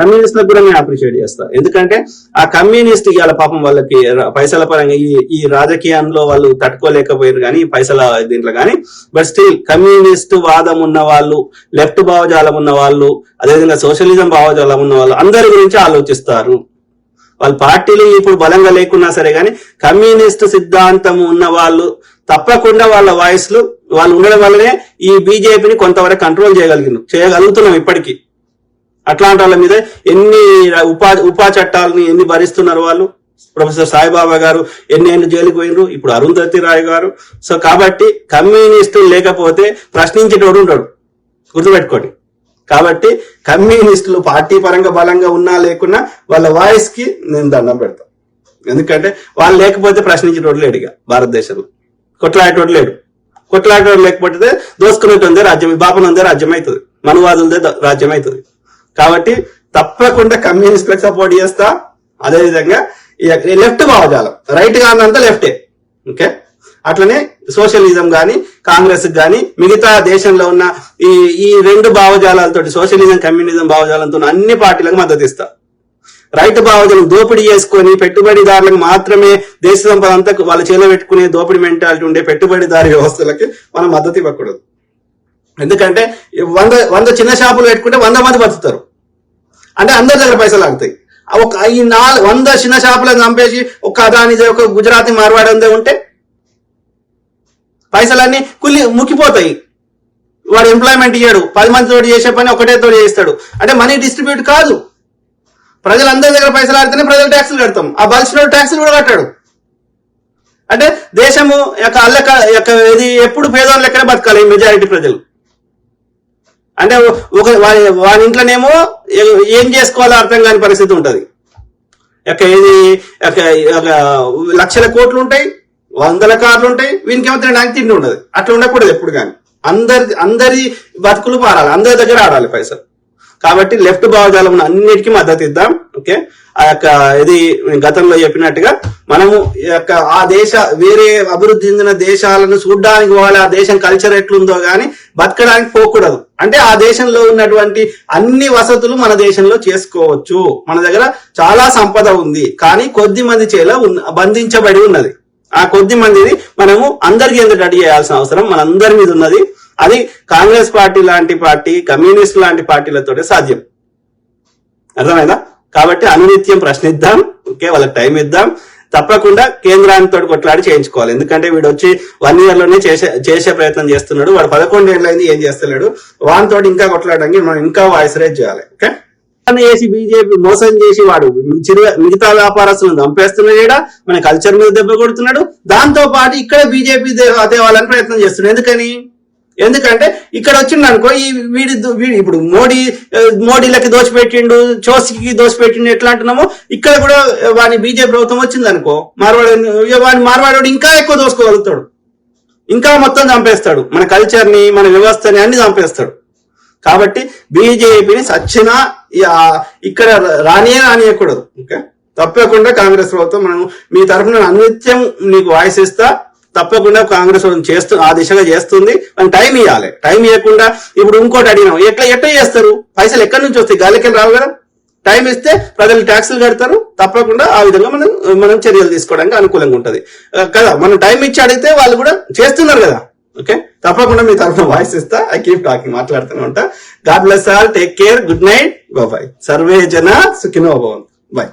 కమ్యూనిస్టులకు కూడా నేను అప్రిషియేట్ చేస్తా. ఎందుకంటే ఆ కమ్యూనిస్ట్ ఇవాళ పాపం వాళ్ళకి పైసల పరంగా ఈ ఈ రాజకీయంలో వాళ్ళు తట్టుకోలేకపోయారు కానీ ఈ పైసల దీంట్లో కానీ. బట్ స్టిల్ కమ్యూనిస్ట్ వాదం ఉన్న వాళ్ళు లెఫ్ట్ భావజాలం ఉన్న వాళ్ళు అదేవిధంగా సోషలిజం భావజాలం ఉన్న వాళ్ళు అందరి గురించి ఆలోచిస్తారు. వాళ్ళ పార్టీలు ఇప్పుడు బలంగా లేకున్నా సరే కానీ కమ్యూనిస్ట్ సిద్ధాంతం ఉన్న వాళ్ళు తప్పకుండా వాళ్ళ వాయిస్లు వాళ్ళు ఉండడం వల్లనే ఈ బీజేపీని కొంతవరకు కంట్రోల్ చేయగలిగిన చేయగలుగుతున్నాం ఇప్పటికీ. అట్లాంటి వాళ్ళ మీద ఎన్ని ఉపా ఉపా చట్టాలని ఎన్ని భరిస్తున్నారు వాళ్ళు? ప్రొఫెసర్ సాయిబాబా గారు ఎన్ని ఏళ్ళు జైలుకు పోయినరు ఇప్పుడు అరుంధతి రాయ్ గారు. సో కాబట్టి కమ్యూనిస్టులు లేకపోతే ప్రశ్నించేటోడు ఉంటాడు. గుర్తుపెట్టుకోండి. కాబట్టి కమ్యూనిస్టులు పార్టీ పరంగా బలంగా ఉన్నా లేకున్నా వాళ్ళ వాయిస్కి నేను దండం పెడతాను ఎందుకంటే వాళ్ళు లేకపోతే ప్రశ్నించేటోడు లేడు ఇక భారతదేశంలో. కొట్లాడేటోడు లేడు. కొట్లాడేటోడు లేకపోతే దోసుకునేటోందే రాజ్యం బాపనందే రాజ్యం అవుతుంది మనువాదులదే రాజ్యం అవుతుంది కాబట్టి తప్పకుండా కమ్యూనిస్టులకు సపోర్ట్ చేస్తా. అదే విధంగా లెఫ్ట్ భావజాలం. రైట్ కాదంతా లెఫ్టే ఓకే? అట్లనే సోషలిజం కానీ కాంగ్రెస్ కానీ మిగతా దేశంలో ఉన్న ఈ ఈ రెండు భావజాలాలతో సోషలిజం కమ్యూనిజం భావజాలంతో అన్ని పార్టీలకు మద్దతు ఇస్తా. రైట్ భావజాలం దోపిడీ చేసుకొని పెట్టుబడిదారులకు మాత్రమే దేశ సంపద అంతా వాళ్ళ చేలో పెట్టుకునే దోపిడీ మెంటాలిటీ ఉండే పెట్టుబడిదారు వ్యవస్థలకి మనం మద్దతు ఇవ్వకూడదు. ఎందుకంటే వంద వంద చిన్న షాపులు పెట్టుకుంటే వంద మంది బతుకుతారు. అంటే అందరి దగ్గర పైసలు ఆగుతాయి ఆ ఒక ఈ నాలుగు వంద చిన్న షాపులను చంపేసి ఒక అదానిదే ఒక గుజరాతీ మార్వాడందే ఉంటే పైసలన్నీ కుల్లి ముక్కిపోతాయి. వాడు ఎంప్లాయ్మెంట్ ఇయ్యాడు పది మంది తోటి చేసే పని ఒకటే తోటి చేస్తాడు. అంటే మనీ డిస్ట్రిబ్యూట్ కాదు. ప్రజలందరి దగ్గర పైసలు ఆడితేనే ప్రజలు ట్యాక్సులు కడతాం. ఆ బలిసిన ట్యాక్సులు కూడా కట్టాడు. అంటే దేశము యొక్క అల్లక యొక్క ఇది ఎప్పుడు పేదవాళ్ళ లెక్కనే బతకాలి మెజారిటీ ప్రజలు. అంటే ఒక వాడి వాడి ఇంట్లోనేమో ఏం చేసుకోవాలో అర్థం కాని పరిస్థితి ఉంటుంది. యొక్క ఇది లక్షల కోట్లు ఉంటాయి వందల కార్లు ఉంటాయి వీనికి ఏమో తినడానికి తిండి ఉండదు. అట్లా ఉండకూడదు ఎప్పుడు కానీ. అందరి అందరి బతుకులు మారాలి అందరి దగ్గర ఆడాలి పైసలు. కాబట్టి లెఫ్ట్ భావజాలం ఉన్న అన్నిటికీ మద్దతు ఇద్దాం. ఓకే? ఆ యొక్క ఇది గతంలో చెప్పినట్టుగా మనము యొక్క ఆ దేశ వేరే అభివృద్ధి చెందిన దేశాలను చూడడానికి పోవాలి ఆ దేశం కల్చర్ ఎట్లుందో కానీ బతకడానికి పోకూడదు. అంటే ఆ దేశంలో ఉన్నటువంటి అన్ని వసతులు మన దేశంలో చేసుకోవచ్చు. మన దగ్గర చాలా సంపద ఉంది కానీ కొద్ది మంది చేల బంధించబడి ఉన్నది. ఆ కొద్ది మందిని మనము అందరికీ ఎందుకు రెడీ చేయాల్సిన అవసరం? మనందరి మీద ఉన్నది. అది కాంగ్రెస్ పార్టీ లాంటి పార్టీ కమ్యూనిస్ట్ లాంటి పార్టీలతోటే సాధ్యం. అర్థమైందా? కాబట్టి అనునిత్యం ప్రశ్నిద్దాం. ఓకే వాళ్ళకి టైం ఇద్దాం. తప్పకుండా కేంద్రాంతో కొట్లాడి చేయించుకోవాలి. ఎందుకంటే వీడు వచ్చి వన్ ఇయర్లోనే చేసే చేసే ప్రయత్నం చేస్తున్నాడు. వాడు పదకొండు ఏళ్ళైంది ఏం చేస్తలేడు. వానితో ఇంకా కొట్లాడడానికి మనం ఇంకా వాయిస్ రేజ్ చేయాలి. ఓకే? చేసి బీజేపీ మోసం చేసి వాడు చిరు మిగతా వ్యాపారస్తులను చంపేస్తున్నాడు ఈడ. మన కల్చర్ మీద దెబ్బ కొడుతున్నాడు. దాంతో పాటు ఇక్కడ బీజేపీ తేవాలని ప్రయత్నం చేస్తున్నాడు. ఎందుకని? ఎందుకంటే ఇక్కడ వచ్చిండు అనుకో ఈ వీడి వీడి ఇప్పుడు మోడీ మోడీలకి దోచిపెట్టిండు చోసికి దోచిపెట్టిండు ఎట్లా అంటున్నామో ఇక్కడ కూడా వాని బీజేపీ ప్రభుత్వం వచ్చింది అనుకో మార్వాడు వాని మార్వాడు ఇంకా ఎక్కువ దోసుకోగలుగుతాడు. ఇంకా మొత్తం చంపేస్తాడు. మన కల్చర్ని మన వ్యవస్థని అన్ని చంపేస్తాడు. కాబట్టి బీజేపీని సచ్చిన ఇక్కడ రానియే రానియకూడదు. ఓకే? తప్పకుండా కాంగ్రెస్ ప్రభుత్వం మనం మీ తరఫున అనునిత్యం నీకు వాయిస్ ఇస్తా. తప్పకుండా కాంగ్రెస్ చేస్తూ ఆ దిశగా చేస్తుంది. మనం టైం ఇవ్వాలి టైం ఇవ్వకుండా ఇప్పుడు ఇంకోటి అడిగినాం. ఎట్లా ఎట్లా చేస్తారు? పైసలు ఎక్కడి నుంచి వస్తాయి? గాలికి రావు కదా. టైం ఇస్తే ప్రజలు ట్యాక్సులు కడతారు. తప్పకుండా ఆ విధంగా మనం మనం చర్యలు తీసుకోవడానికి అనుకూలంగా ఉంటుంది. కదా మనం టైం ఇచ్చి అడిగితే వాళ్ళు కూడా చేస్తున్నారు కదా. ఓకే? తప్పకుండా మీ తరఫున వాయిస్ ఇస్తా. ఐ కీప్ టాకింగ్ మాట్లాడుతూనే ఉంటా. God bless all. Take care. Good night. Bye survey జన సుఖినో భవన్ బాయ్.